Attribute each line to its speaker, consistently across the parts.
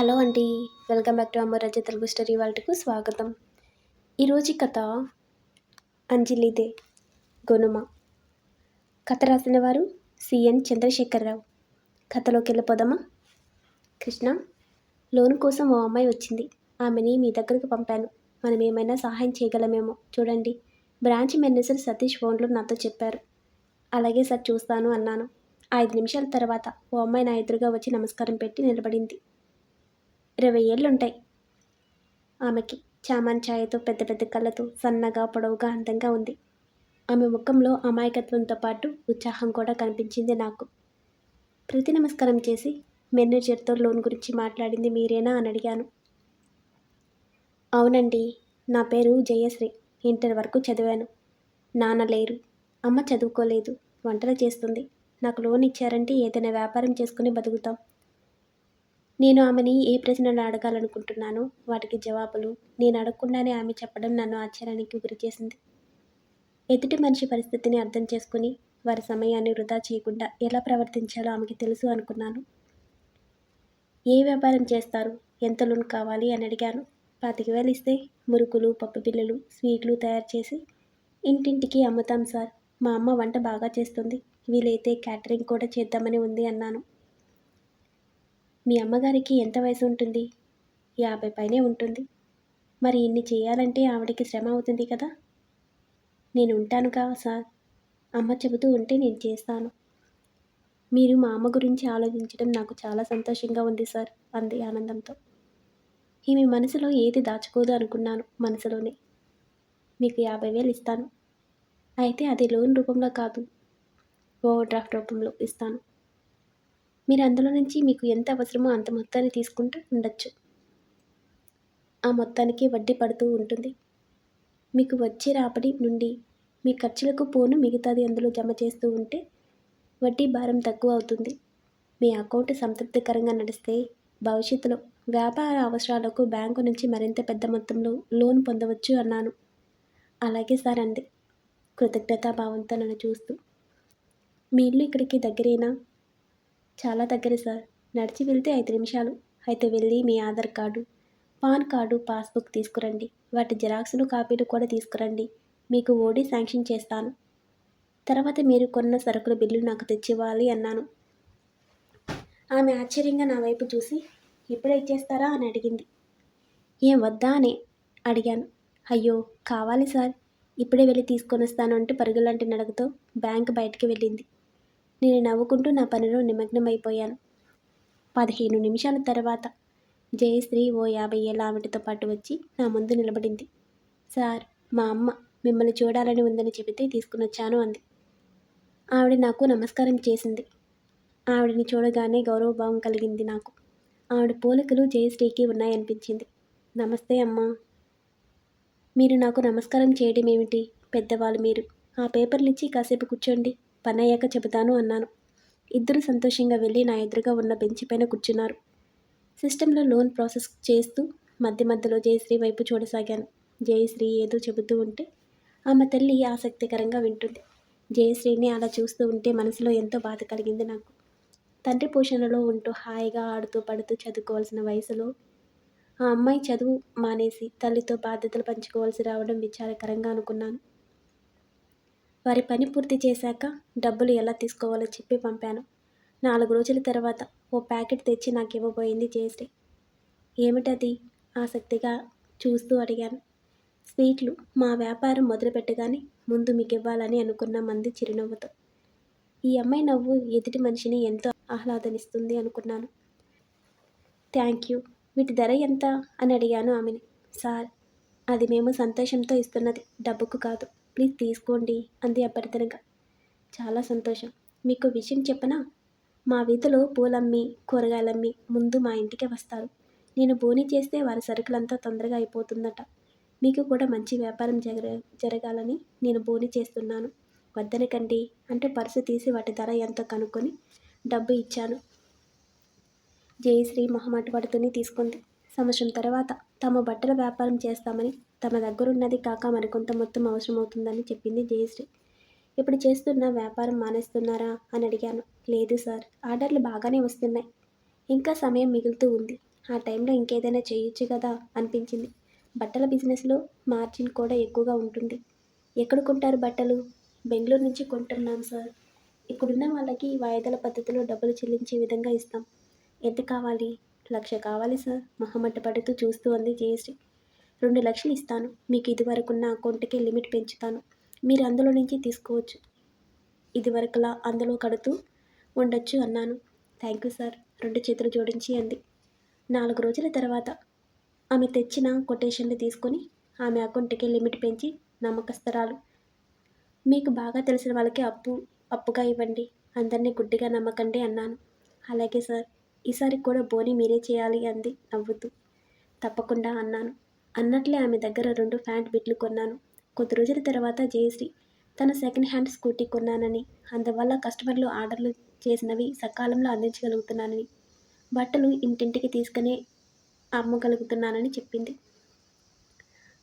Speaker 1: Hello అండి. Welcome back to అమ్మ రజ తెలుగు స్టోరీ వాళ్ళకు స్వాగతం. ఈరోజు కథ అంజలిదే గొనుమ. కథ రాసిన వారు సిఎన్ చంద్రశేఖరరావు. కథలోకి వెళ్ళిపోదామా? కృష్ణ లోన్ కోసం ఓ అమ్మాయి వచ్చింది. ఆమెని మీ దగ్గరకు పంపాను. మనం ఏమైనా సహాయం చేయగలమేమో చూడండి. బ్రాంచ్ మేనేజర్ సతీష్ ఫోన్లో నాతో చెప్పారు. అలాగే సార్ చూస్తాను అన్నాను. ఐదు నిమిషాల తర్వాత ఓ అమ్మాయి నా ఎదురుగా వచ్చి నమస్కారం పెట్టి నిలబడింది. ఇరవై ఏళ్ళుంటాయి. ఆమెకి చామన్ ఛాయతో పెద్ద పెద్ద కళ్ళతో సన్నగా పొడవుగా అందంగా ఉంది. ఆమె ముఖంలో అమాయకత్వంతో పాటు ఉత్సాహం కూడా కనిపించింది నాకు. ప్రతి నమస్కారం చేసి మేనేజర్తో లోన్ గురించి మాట్లాడింది మీరేనా అని అడిగాను. అవునండి నా పేరు జయశ్రీ. ఇంటర్ వరకు చదివాను. నాన్న లేరు. అమ్మ చదువుకోలేదు. వంటలు చేస్తుంది. నాకు లోన్ ఇచ్చారంటే ఏదైనా వ్యాపారం చేసుకుని బతుకుతాం. నేను ఆమెని ఏ ప్రశ్నలు అడగాలనుకుంటున్నానో వాటికి జవాబులు నేను అడగకుండానే ఆమె చెప్పడం నన్ను ఆశ్చర్యానికి గురిచేసింది ఎదుటి మనిషి పరిస్థితిని అర్థం చేసుకుని వారి సమయాన్ని వృధా చేయకుండా ఎలా ప్రవర్తించాలో ఆమెకి తెలుసు అనుకున్నాను. ఏ వ్యాపారం చేస్తారు? ఎంత లోన్ కావాలి? అని అడిగాను. పాతిక వేలు ఇస్తే మురుకులు పప్పు బిళ్ళలు స్వీట్లు తయారు చేసి ఇంటింటికి అమ్ముతాం సార్. మా అమ్మ వంట బాగా చేస్తుంది. వీలైతే క్యాటరింగ్ కూడా చేద్దామని ఉంది అన్నాను. మీ అమ్మగారికి ఎంత వయసు ఉంటుంది? యాభై పైనే ఉంటుంది. మరి ఇన్ని చేయాలంటే ఆవిడకి శ్రమ అవుతుంది కదా? నేను ఉంటాను కావా సార్? అమ్మ చెబుతూ ఉంటే నేను చేస్తాను. మీరు మా అమ్మ గురించి ఆలోచించడం నాకు చాలా సంతోషంగా ఉంది సార్ అంది ఆనందంతో. ఈమె మనసులో ఏది దాచుకోదు అనుకున్నాను మనసులోనే. మీకు యాభై వేలు ఇస్తాను. అయితే అది లోన్ రూపంలో కాదు. ఓవర్ డ్రాఫ్ట్ రూపంలో ఇస్తాను. మీరు అందులో నుంచి మీకు ఎంత అవసరమో అంత మొత్తాన్ని తీసుకుంటూ ఉండొచ్చు. ఆ మొత్తానికి వడ్డీ పడుతూ ఉంటుంది. మీకు వచ్చే రాబడి నుండి మీ ఖర్చులకు పోను మిగతాది అందులో జమ చేస్తూ ఉంటే వడ్డీ భారం తక్కువ అవుతుంది. మీ అకౌంట్ సంతృప్తికరంగా నడిస్తే భవిష్యత్తులో వ్యాపార అవసరాలకు బ్యాంకు నుంచి మరింత పెద్ద మొత్తంలో లోన్ పొందవచ్చు అన్నాను. అలాగే సార్ అంది. కృతజ్ఞతాభావంతో నన్ను చూస్తూ. మీ ఇల్లు ఇక్కడికి దగ్గరేనా? చాలా దగ్గర సార్. నడిచి వెళ్తే ఐదు నిమిషాలు. అయితే వెళ్ళి మీ Aadhaar card PAN card passbook తీసుకురండి. వాటి జిరాక్స్లు కాపీలు కూడా తీసుకురండి. మీకు ఓడి శాంక్షన్ చేస్తాను. తర్వాత మీరు కొన్న సరుకుల బిల్లు నాకు తెచ్చివ్వాలి అన్నాను. ఆమె ఆశ్చర్యంగా నా వైపు చూసి ఇప్పుడే ఇచ్చేస్తారా? అని అడిగింది. ఏం వద్దా? అని అడిగాను. అయ్యో కావాలి సార్. ఇప్పుడే వెళ్ళి తీసుకొని వస్తాను అంటూ పరుగులాంటి నడకతో బ్యాంక్ బయటికి వెళ్ళింది. నేను నవ్వుకుంటూ నా పనిలో నిమగ్నమైపోయాను. పదిహేను నిమిషాల తర్వాత జయశ్రీ ఓ యాభై ఏళ్ళ ఆవిడతో పాటు వచ్చి నా ముందు నిలబడింది. సార్ మా అమ్మ మిమ్మల్ని చూడాలని ఉందని చెబితే తీసుకుని వచ్చాను అంది. ఆవిడ నాకు నమస్కారం చేసింది. ఆవిడని చూడగానే గౌరవభావం కలిగింది నాకు. ఆవిడ పోలికలు జయశ్రీకి ఉన్నాయనిపించింది. నమస్తే అమ్మా మీరు నాకు నమస్కారం చేయడం ఏమిటి పెద్దవాళ్ళు మీరు. ఆ పేపర్లు ఇచ్చి కాసేపు కూర్చోండి. పనయ్యాక చెబుతాను అన్నాను. ఇద్దరు సంతోషంగా వెళ్ళి నా ఎదురుగా ఉన్న బెంచ్ పైన కూర్చున్నారు. సిస్టంలో లోన్ ప్రాసెస్ చేస్తూ మధ్య మధ్యలో జయశ్రీ వైపు చూడసాగాను. జయశ్రీ ఏదో చెబుతూ ఉంటే ఆమె తల్లి ఆసక్తికరంగా వింటుంది. జయశ్రీని అలా చూస్తూ ఉంటే మనసులో ఎంతో బాధ కలిగింది నాకు. తండ్రి పోషణలో ఉంటూ హాయిగా ఆడుతూ పడుతూ చదువుకోవాల్సిన వయసులో ఆ అమ్మాయి చదువు మానేసి తల్లితో బాధ్యతలు పంచుకోవాల్సి రావడం విచారకరంగా అనుకున్నాను. వారి పని పూర్తి చేశాక డబ్బులు ఎలా తీసుకోవాలో చెప్పి పంపాను. నాలుగు రోజుల తర్వాత ఓ ప్యాకెట్ తెచ్చి నాకు ఇవ్వబోయింది జయశ్రీ. ఏమిటది? ఆసక్తిగా చూస్తూ అడిగాను. స్వీట్లు మా వ్యాపారం మొదలుపెట్టగానే ముందు మీకు ఇవ్వాలని అనుకున్న మంది చిరునవ్వుతో. ఈ అమ్మాయి నవ్వు ఎదుటి మనిషిని ఎంతో ఆహ్లాదనిస్తుంది అనుకున్నాను. Thank you. వీటి ధర ఎంత? అని అడిగాను ఆమెని. సార్ అది మేము సంతోషంతో ఇస్తున్నది. డబ్బుకు కాదు. ప్లీజ్ తీసుకోండి అంది అభ్యర్థనగా. చాలా సంతోషం. మీకు విషయం చెప్పనా? మా వీధిలో పూలమ్మి కూరగాయలమ్మి ముందు మా ఇంటికి వస్తారు. నేను బోని చేస్తే వారి సరుకులంతా తొందరగా అయిపోతుందట. మీకు కూడా మంచి వ్యాపారం జరగ జరగాలని నేను బోని చేస్తున్నాను. వద్దనకండి అంటే పర్సు తీసి వాటి ధర ఎంతో కనుక్కొని డబ్బు ఇచ్చాను. జయశ్రీ మొహమాట పడుతూనే తీసుకుంది. సంవత్సరం తర్వాత తమ బట్టల వ్యాపారం చేస్తామని తమ దగ్గరున్నది కాక మరికొంత మొత్తం అవసరమవుతుందని చెప్పింది జయశ్రీ. ఇప్పుడు చేస్తున్న వ్యాపారం మానేస్తున్నారా? అని అడిగాను. లేదు సార్ ఆర్డర్లు బాగానే వస్తున్నాయి. ఇంకా సమయం మిగులుతూ ఉంది. ఆ టైంలో ఇంకేదైనా చేయొచ్చు కదా? అనిపించింది. బట్టల బిజినెస్లో మార్జిన్ కూడా ఎక్కువగా ఉంటుంది. ఎక్కడ కొంటారు బట్టలు? బెంగళూరు నుంచి కొంటున్నాం సార్. ఇక్కడున్న వాళ్ళకి వాయిదాల పద్ధతిలో డబ్బులు చెల్లించే విధంగా ఇస్తాం. ఎంత కావాలి? లక్ష కావాలి సార్. మహమ్మట పడుతూ చూస్తూ అంది జయశ్రీ. రెండు లక్షలు ఇస్తాను. మీకు ఇదివరకున్న అకౌంట్కి లిమిట్ పెంచుతాను. మీరు అందులో నుంచి తీసుకోవచ్చు. ఇదివరకులా అందులో కడుతూ ఉండొచ్చు అన్నాను. Thank you sir. రెండు చేతులు జోడించి అంది. నాలుగు రోజుల తర్వాత ఆమె తెచ్చిన కొటేషన్లు తీసుకొని ఆమె అకౌంట్కి లిమిట్ పెంచి నమ్మకస్తరాలు. మీకు బాగా తెలిసిన వాళ్ళకి అప్పు అప్పుగా ఇవ్వండి. అందరినీ గుడ్డిగా నమ్మకండి అన్నాను. అలాగే సార్ ఈసారి కూడా బోని మీరే చేయాలి అంది నవ్వుతూ. తప్పకుండా అన్నాను. అన్నట్లే ఆమె దగ్గర రెండు ప్యాంట్ బిట్లు కొన్నాను. కొద్ది రోజుల తర్వాత జయశ్రీ తన సెకండ్ హ్యాండ్ స్కూటీ కొన్నానని అందువల్ల కస్టమర్లు ఆర్డర్లు చేసినవి సకాలంలో అందించగలుగుతున్నానని బట్టలు ఇంటింటికి తీసుకుని అమ్మగలుగుతున్నానని చెప్పింది.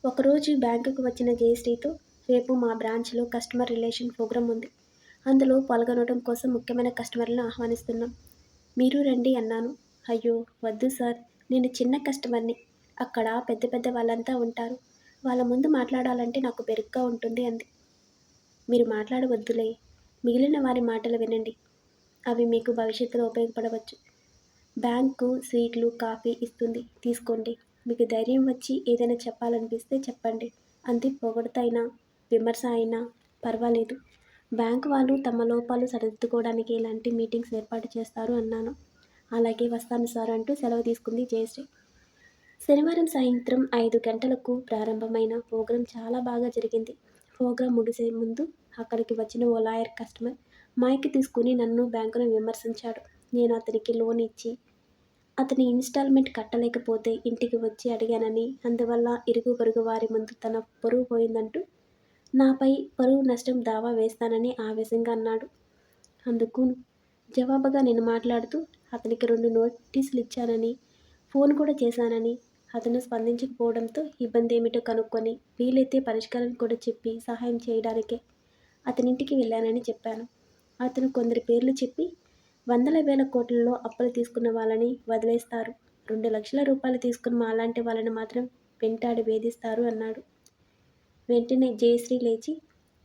Speaker 1: ఒకరోజు బ్యాంకుకు వచ్చిన జయశ్రీతో రేపు మా బ్రాంచ్లో కస్టమర్ రిలేషన్ ప్రోగ్రాం ఉంది. అందులో పాల్గొనడం కోసం ముఖ్యమైన కస్టమర్లను ఆహ్వానిస్తున్నాం. మీరు రండి అన్నాను. అయ్యో వద్దు సార్. నేను చిన్న కస్టమర్ని. అక్కడ పెద్ద పెద్ద వాళ్ళంతా ఉంటారు. వాళ్ళ ముందు మాట్లాడాలంటే నాకు బెరుగ్గా ఉంటుంది అంది. మీరు మాట్లాడవద్దులే. మిగిలిన వారి మాటలు వినండి. అవి మీకు భవిష్యత్తులో ఉపయోగపడవచ్చు. బ్యాంకు స్వీట్లు కాఫీ ఇస్తుంది. తీసుకోండి. మీకు ధైర్యం వచ్చి ఏదైనా చెప్పాలనిపిస్తే చెప్పండి. అంతే పొగడతైనా విమర్శ అయినా పర్వాలేదు. బ్యాంకు వాళ్ళు తమ లోపాలు సరిదిద్దుకోవడానికి ఇలాంటి మీటింగ్స్ ఏర్పాటు చేస్తారు అన్నాను. అలాగే వస్తాను సార్ అంటూ సెలవు తీసుకుంది జయశ్రీ శనివారం సాయంత్రం ఐదు గంటలకు ప్రారంభమైన ప్రోగ్రాం చాలా బాగా జరిగింది. ప్రోగ్రాం ముగిసే ముందు అక్కడికి వచ్చిన ఓ లాయర్ కస్టమర్ మైక్ తీసుకుని నన్ను బ్యాంకును విమర్శించాడు. నేను అతనికి లోన్ ఇచ్చి అతని ఇన్స్టాల్మెంట్ కట్టలేకపోతే ఇంటికి వచ్చి అడిగానని అందువల్ల ఇరుగు పొరుగు వారి ముందు తన పరువు పోయిందంటూ నాపై పరువు నష్టం దావా వేస్తానని ఆవేశంగా అన్నాడు. అందుకు జవాబుగా నేను మాట్లాడుతూ అతనికి రెండు నోటీసులు ఇచ్చానని ఫోన్ కూడా చేశానని అతను స్పందించకపోవడంతో ఇబ్బంది ఏమిటో కనుక్కొని వీలైతే పరిష్కారం కూడా చెప్పి సహాయం చేయడానికే అతనింటికి వెళ్ళానని చెప్పాను. అతను కొందరి పేర్లు చెప్పి వందల వేల కోట్లలో అప్పులు తీసుకున్న వాళ్ళని వదిలేస్తారు. రెండు లక్షల రూపాయలు తీసుకున్న మాలాంటి వాళ్ళని మాత్రం వెంటాడి వేధిస్తారు అన్నాడు. వెంటనే జయశ్రీ లేచి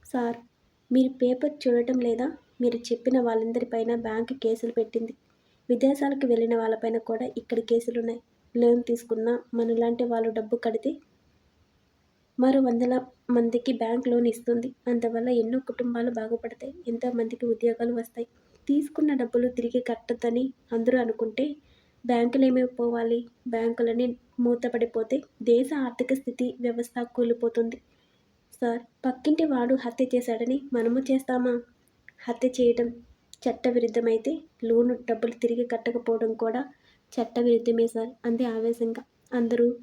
Speaker 1: సార్ మీరు పేపర్ చూడటం లేదా? మీరు చెప్పిన వాళ్ళందరిపైన బ్యాంకు కేసులు పెట్టింది. విదేశాలకు వెళ్ళిన వాళ్ళపైన కూడా ఇక్కడ కేసులున్నాయి. లోన్ తీసుకున్న మనలాంటి వాళ్ళు డబ్బు కడితే మరో వందల మందికి బ్యాంక్ లోన్ ఇస్తుంది. అందువల్ల ఎన్నో కుటుంబాలు బాగుపడతాయి. ఎంతో మందికి ఉద్యోగాలు వస్తాయి. తీసుకున్న డబ్బులు తిరిగి కట్టద్దని అందరూ అనుకుంటే బ్యాంకులు ఏమైపోవాలి బ్యాంకులని మూతపడిపోతే దేశ ఆర్థిక స్థితి వ్యవస్థ కూలిపోతుంది. సార్ పక్కింటి వాడు హత్య చేశాడని మనము చేస్తామా? హత్య చేయటం చట్టవిరుద్ధమైతే లోను డబ్బులు తిరిగి కట్టకపోవడం కూడా చట్టవిరుద్ధమే సార్ అంది ఆవేశంగా. అందరూ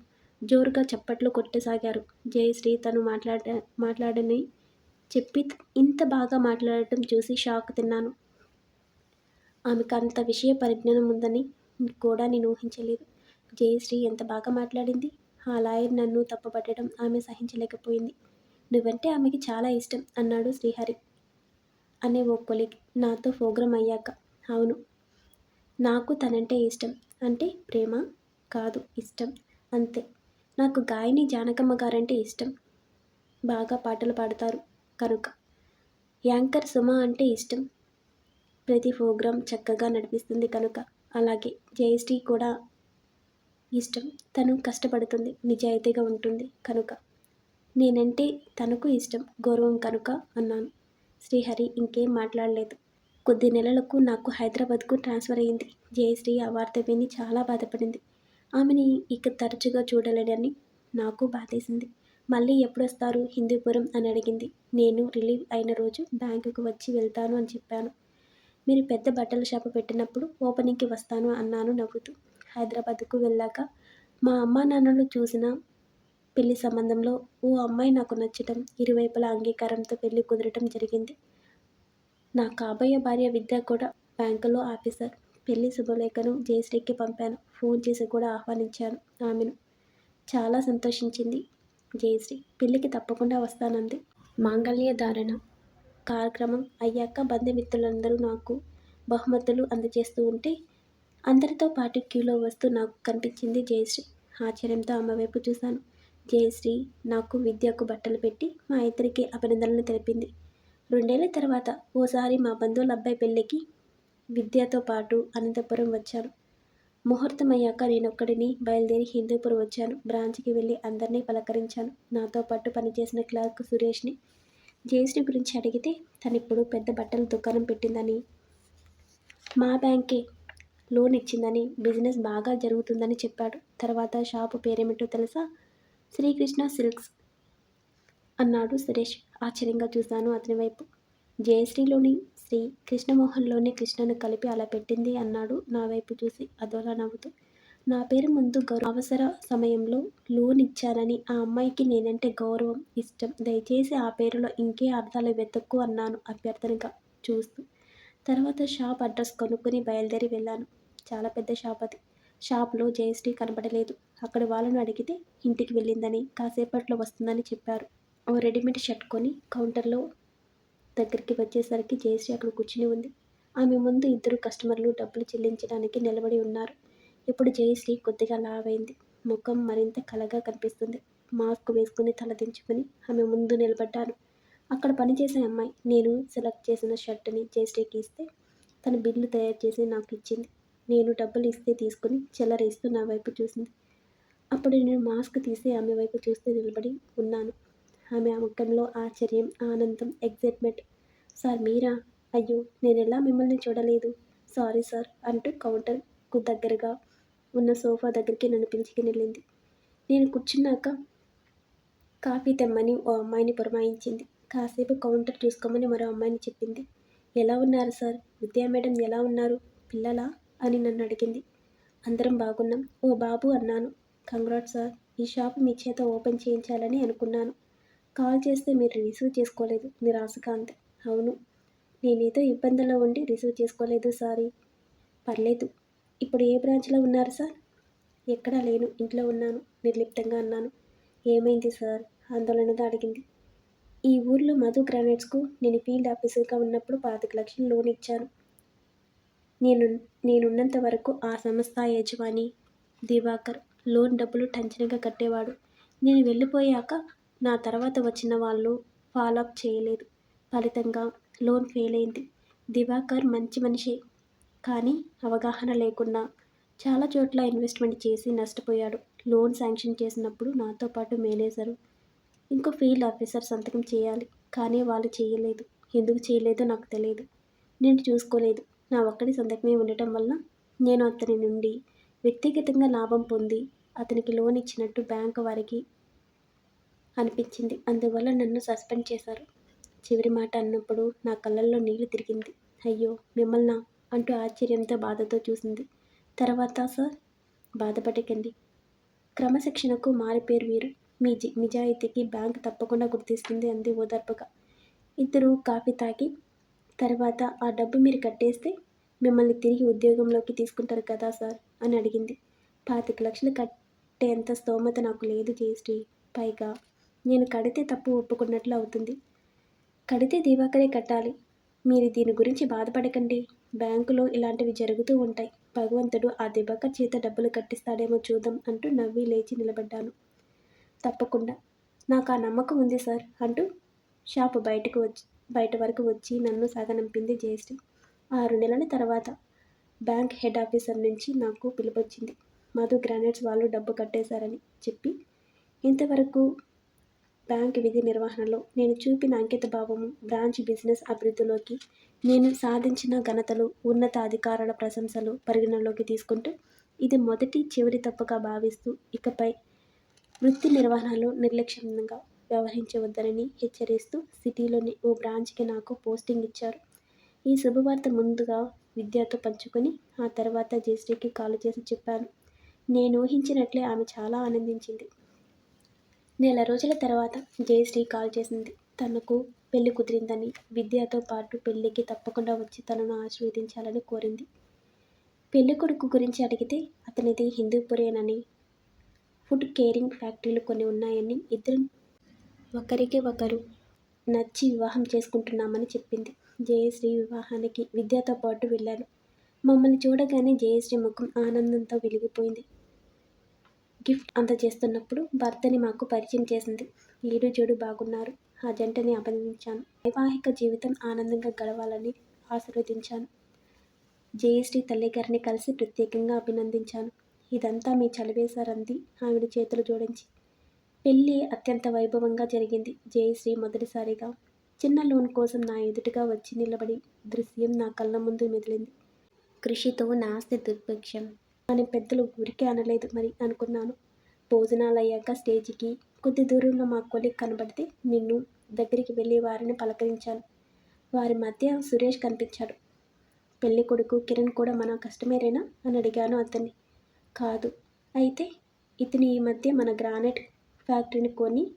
Speaker 1: జోరుగా చప్పట్లు కొట్టసాగారు. జయశ్రీ తను మాట్లాడ మాట్లాడని చెప్పి ఇంత బాగా మాట్లాడటం చూసి షాక్ తిన్నాను. ఆమెకు అంత విషయ పరిజ్ఞానం ఉందని కూడా నేను ఊహించలేదు. జయశ్రీ ఎంత బాగా మాట్లాడింది? ఆ లాయర్ నన్ను తప్పుపట్టడం ఆమె సహించలేకపోయింది. నువ్వంటే ఆమెకి చాలా ఇష్టం అన్నాడు శ్రీహరి. అనే ఓ కొలిగ్ నాతో ప్రోగ్రాం అయ్యాక. అవును నాకు తనంటే ఇష్టం. అంటే ప్రేమ కాదు ఇష్టం. అంతే. నాకు గాయని జానకమ్మ గారంటే ఇష్టం. బాగా పాటలు పాడతారు కనుక. యాంకర్ సుమ అంటే ఇష్టం. ప్రతి ప్రోగ్రాం చక్కగా నడిపిస్తుంది కనుక. అలాగే జయశ్రీ కూడా ఇష్టం. తను కష్టపడుతుంది నిజాయితీగా ఉంటుంది కనుక. నేనంటే తనకు ఇష్టం గౌరవం కనుక అన్నాను. శ్రీహరి ఇంకేం మాట్లాడలేదు. కొద్ది నెలలకు నాకు హైదరాబాద్కు ట్రాన్స్ఫర్ అయ్యింది. జయశ్రీ ఆ వార్త విని చాలా బాధపడింది. ఆమెని ఇక తరచుగా చూడలేడని నాకు బాధేసింది. మళ్ళీ ఎప్పుడు వస్తారు హిందూపురం అని అడిగింది. నేను రిలీవ్ అయిన రోజు బ్యాంకుకు వచ్చి వెళ్తాను అని చెప్పాను. మీరు పెద్ద బట్టల షాపు పెట్టినప్పుడు ఓపెనింగ్కి వస్తాను అన్నాను నవ్వుతూ. హైదరాబాద్కు వెళ్ళాక మా అమ్మా నాన్నలు చూసిన పెళ్ళి సంబంధంలో ఓ అమ్మాయి నాకు నచ్చటం ఇరువైపుల అంగీకారంతో పెళ్ళి కుదరటం జరిగింది. నా కాబోయే భార్య విద్య కూడా బ్యాంకులో ఆఫీసర్. పెళ్ళి శుభలేఖను జయశ్రీకి పంపాను. ఫోన్ చేసి కూడా ఆహ్వానించాను ఆమెను. చాలా సంతోషించింది జయశ్రీ. పెళ్ళికి తప్పకుండా వస్తానంది. మాంగళ్య ధారణ. కార్యక్రమం అయ్యాక బంధుమిత్రులందరూ నాకు బహుమతులు అందజేస్తూ ఉంటే అందరితో పాటు క్యూలో వస్తూ నాకు కనిపించింది జయశ్రీ. ఆశ్చర్యంతో ఆమె వైపు చూశాను. జయశ్రీ నాకు విద్యకు బట్టలు పెట్టి మా ఇద్దరికి అభినందనలు తెలిపింది. రెండేళ్ళ తర్వాత ఓసారి మా బంధువుల అబ్బాయి పెళ్ళికి విద్యతో పాటు అనంతపురం వచ్చాను. ముహూర్తం అయ్యాక నేనొక్కడిని బయలుదేరి హిందూపురం వచ్చాను. బ్రాంచ్కి వెళ్ళి అందరినీ పలకరించాను. నాతో పాటు పనిచేసిన క్లర్క్ సురేష్ని జయశ్రీ గురించి అడిగితే తను ఇప్పుడు పెద్ద బట్టల దుకాణం పెట్టిందని మా బ్యాంకే లోన్ ఇచ్చిందని బిజినెస్ బాగా జరుగుతుందని చెప్పాడు. తర్వాత షాపు పేరేమిటో తెలుసా? శ్రీకృష్ణ సిల్క్స్ అన్నాడు సురేష్. ఆశ్చర్యంగా చూశాను అతని వైపు. జయశ్రీలోని శ్రీ కృష్ణమోహన్లోని కృష్ణను కలిపి అలా పెట్టింది అన్నాడు నా వైపు చూసి అదోలా నవ్వుతూ. నా పేరు ముందు గౌరవ అవసర సమయంలో లోన్ ఇచ్చానని ఆ అమ్మాయికి నేనంటే గౌరవం ఇష్టం. దయచేసి ఆ పేరులో ఇంకే అర్థాలు వెతుక్కు అన్నాను అభ్యర్థనగా చూస్తూ. తర్వాత షాప్ అడ్రస్ కొనుక్కుని బయలుదేరి వెళ్ళాను. చాలా పెద్ద షాప్ అది. షాప్లో జయశ్రీ కనబడలేదు. అక్కడ వాళ్ళను అడిగితే ఇంటికి వెళ్ళిందని కాసేపట్లో వస్తుందని చెప్పారు. రెడీమేడ్ షర్ట్ కొని కౌంటర్లో దగ్గరికి వచ్చేసరికి జయశ్రీ అక్కడ కూర్చుని ఉంది. ఆమె ముందు ఇద్దరు కస్టమర్లు డబ్బులు చెల్లించడానికి నిలబడి ఉన్నారు. ఇప్పుడు జయశ్రీ కొద్దిగా లావైంది. ముఖం మరింత కలగా కనిపిస్తుంది. మాస్క్ వేసుకుని తలదించుకుని ఆమె ముందు నిలబడ్డాను. అక్కడ పనిచేసే అమ్మాయి. నేను సెలెక్ట్ చేసిన షర్ట్ని జయశ్రీకి ఇస్తే తన బిల్లు తయారు చేసి నాకు ఇచ్చింది. నేను డబ్బులు ఇస్తే తీసుకుని చెల్లరేస్తూ నా వైపు చూసింది. అప్పుడు నేను మాస్క్ తీసి ఆమె వైపు చూస్తూ నిలబడి ఉన్నాను. ఆమె ముఖంలో ఆశ్చర్యం ఆనందం ఎగ్జైట్మెంట్ సార్ మీరా? అయ్యో నేను ఎలా మిమ్మల్ని చూడలేదు? సారీ సార్ అంటూ కౌంటర్కు దగ్గరగా ఉన్న సోఫా దగ్గరికి నన్ను పిలిచికి వెళ్ళింది. నేను కూర్చున్నాక కాఫీ తెమ్మని ఓ అమ్మాయిని పురమాయించింది. కాసేపు కౌంటర్ చూసుకోమని మరో అమ్మాయిని చెప్పింది. ఎలా ఉన్నారు సార్? విద్యా మేడం ఎలా ఉన్నారు? పిల్లలా? అని నన్ను అడిగింది. అందరం బాగున్నాం. ఓ బాబు అన్నాను. కంగ్రాట్ సార్ ఈ షాప్ మీ చేత ఓపెన్ చేయించాలని అనుకున్నాను. కాల్ చేస్తే మీరు రిసీవ్ చేసుకోలేదు. నిరాశకాంత్ అవును. నేనేదో ఇబ్బందిలో ఉండి రిసీవ్ చేసుకోలేదు సారీ. పర్లేదు. ఇప్పుడు ఏ బ్రాంచ్లో ఉన్నారు సార్? ఎక్కడా లేను. ఇంట్లో ఉన్నాను. నిర్లిప్తంగా అన్నాను. ఏమైంది సార్? ఆందోళనగా అడిగింది. ఈ ఊర్లో మధు గ్రానైట్స్కు నేను ఫీల్డ్ ఆఫీసర్గా ఉన్నప్పుడు పాతిక లక్షలు లోన్ ఇచ్చాను. నేను నేనున్నంత వరకు ఆ సంస్థ యజమాని దివాకర్ లోన్ డబ్బులు టంచనగా కట్టేవాడు. నేను వెళ్ళిపోయాక నా తర్వాత వచ్చిన వాళ్ళు ఫాలోఅప్ చేయలేదు. ఫలితంగా లోన్ ఫెయిల్ అయింది. దివాకర్ మంచి మనిషి. కానీ అవగాహన లేకుండా చాలా చోట్ల ఇన్వెస్ట్మెంట్ చేసి నష్టపోయాడు. లోన్ శాంక్షన్ చేసినప్పుడు నాతో పాటు మేనేజరు ఇంకో ఫీల్డ్ ఆఫీసర్ సంతకం చేయాలి. కానీ వాళ్ళు చేయలేదు. ఎందుకు చేయలేదో నాకు తెలియదు. నేను చూసుకోలేదు. నా ఒక్కడి సంతకమే ఉండటం వల్ల నేను అతని నుండి వ్యక్తిగతంగా లాభం పొంది అతనికి లోన్ ఇచ్చినట్టు బ్యాంకు వారికి అనిపించింది. అందువల్ల నన్ను సస్పెండ్ చేశారు. చివరి మాట అన్నప్పుడు నా కళ్ళల్లో నీళ్ళు తిరిగింది. అయ్యో మిమ్మల్ని? అంటూ ఆశ్చర్యంతో బాధతో చూసింది. తర్వాత సార్ బాధపడకండి. క్రమశిక్షణకు మారిపేరు వీరు మీ జి నిజాయితీకి బ్యాంక్ తప్పకుండా గుర్తిస్తుంది అంది ఓదార్పుగా. ఇద్దరు కాఫీ తాగి తర్వాత ఆ డబ్బు మీరు కట్టేస్తే మిమ్మల్ని తిరిగి ఉద్యోగంలోకి తీసుకుంటారు కదా సార్? అని అడిగింది. పాతిక లక్షలు కట్టేంత స్తోమత నాకు లేదు జయశ్రీ పైగా నేను కడితే తప్పు ఒప్పుకున్నట్లు అవుతుంది. కడితే దివాకరే కట్టాలి. మీరు దీని గురించి బాధపడకండి. బ్యాంకులో ఇలాంటివి జరుగుతూ ఉంటాయి. భగవంతుడు ఆ దివాకర్ చేత డబ్బులు కట్టిస్తాడేమో చూద్దాం అంటూ నవ్వి లేచి నిలబడ్డాను. తప్పకుండా. నాకు ఆ నమ్మకం ఉంది సార్ అంటూ షాపు బయటకు వచ్చి బయట వరకు వచ్చి నన్ను సాగనంపింది జయశ్రీ ఆరు నెలల తర్వాత బ్యాంక్ హెడ్ ఆఫీసర్ నుంచి నాకు పిలుపొచ్చింది మధు గ్రానైట్స్ వాళ్ళు డబ్బు కట్టేశారని చెప్పి ఇంతవరకు బ్యాంక్ విధి నిర్వహణలో నేను చూపిన అంకిత భావము బ్రాంచ్ బిజినెస్ అభివృద్ధిలోకి నేను సాధించిన ఘనతలు ఉన్నత అధికారుల ప్రశంసలు పరిగణలోకి తీసుకుంటూ ఇది మొదటి చివరి తప్పుగా భావిస్తూ ఇకపై వృత్తి నిర్వహణలో నిర్లక్ష్యంగా వ్యవహరించవద్దనని హెచ్చరిస్తూ సిటీలోని ఓ బ్రాంచ్కి నాకు పోస్టింగ్ ఇచ్చారు. ఈ శుభవార్త ముందుగా విద్యతో పంచుకొని ఆ తర్వాత జేసీకి కాల్ చేసి చెప్పాను. నేను ఊహించినట్లే ఆమె చాలా ఆనందించింది. నెల రోజుల తర్వాత జయశ్రీ కాల్ చేసింది. తనకు పెళ్ళి కుదిరిందని విద్యతో పాటు పెళ్ళికి తప్పకుండా వచ్చి తనను ఆశీర్వదించాలని కోరింది. పెళ్ళి కొడుకు గురించి అడిగితే అతనిది హిందూపురేనని ఫుడ్ కేరింగ్ ఫ్యాక్టరీలు కొన్ని ఉన్నాయని ఇద్దరు ఒకరికి ఒకరు నచ్చి వివాహం చేసుకుంటున్నామని చెప్పింది. జయశ్రీ వివాహానికి విద్యతో పాటు వెళ్ళాను. మమ్మల్ని చూడగానే జయశ్రీ ముఖం ఆనందంతో వెలిగిపోయింది. గిఫ్ట్ అందజేస్తున్నప్పుడు భర్తని మాకు పరిచయం చేసింది. ఈడు చెడు బాగున్నారు. ఆ జంటని అభినందించాను. వైవాహిక జీవితం ఆనందంగా గడవాలని ఆశీర్వదించాను. జయశ్రీ తల్లి గారిని కలిసి ప్రత్యేకంగా అభినందించాను. ఇదంతా మీ చలివేశారంది ఆవిడ చేతులు జోడించి. పెళ్ళి అత్యంత వైభవంగా జరిగింది జయశ్రీ మొదటిసారిగా. చిన్న లోన్ కోసం నా ఎదుటిగా వచ్చి నిలబడి దృశ్యం నా కళ్ళ ముందు మెదిలింది. కృషితో నాస్తి దుర్భిక్షం. అని పెద్దలు ఊరికే అనలేదు మరి అనుకున్నాను. భోజనాలు అయ్యాక స్టేజికి కొద్ది దూరంలో మా కొలిక్ కనబడితే నిన్ను దగ్గరికి వెళ్ళి వారిని పలకరించాను. వారి మధ్య సురేష్ కనిపించాడు. పెళ్ళి కొడుకు కిరణ్ కూడా మన కస్టమరేనా? అని అడిగాను అతన్ని. కాదు. అయితే ఇతని ఈ మధ్య మన గ్రానైట్ ఫ్యాక్టరీని కొని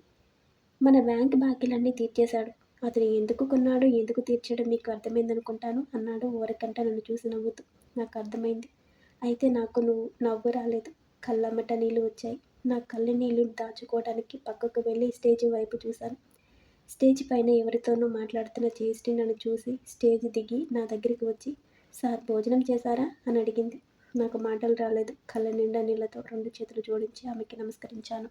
Speaker 1: మన బ్యాంక్ బాకీలన్నీ తీర్చేశాడు. అతను ఎందుకు కొన్నాడు ఎందుకు తీర్చాడో మీకు అర్థమైందనుకుంటాను అన్నాడు. ఓరకంట నన్ను చూసి నవ్వుతూ. నాకు అర్థమైంది. అయితే నాకు నువ్వు నవ్వు రాలేదు. కళ్ళమ్మట నీళ్ళు వచ్చాయి. నా కళ్ళ నీళ్ళు దాచుకోవడానికి పక్కకు వెళ్ళి స్టేజ్ వైపు చూశాను. స్టేజ్ పైన ఎవరితోనూ మాట్లాడుతున్న చేసి నన్ను చూసి స్టేజ్ దిగి నా దగ్గరికి వచ్చి సార్ భోజనం చేశారా? అని అడిగింది. నాకు మాటలు రాలేదు. కళ్ళ నిండా నీళ్ళతో రెండు చేతులు జోడించి ఆమెకి నమస్కరించాను.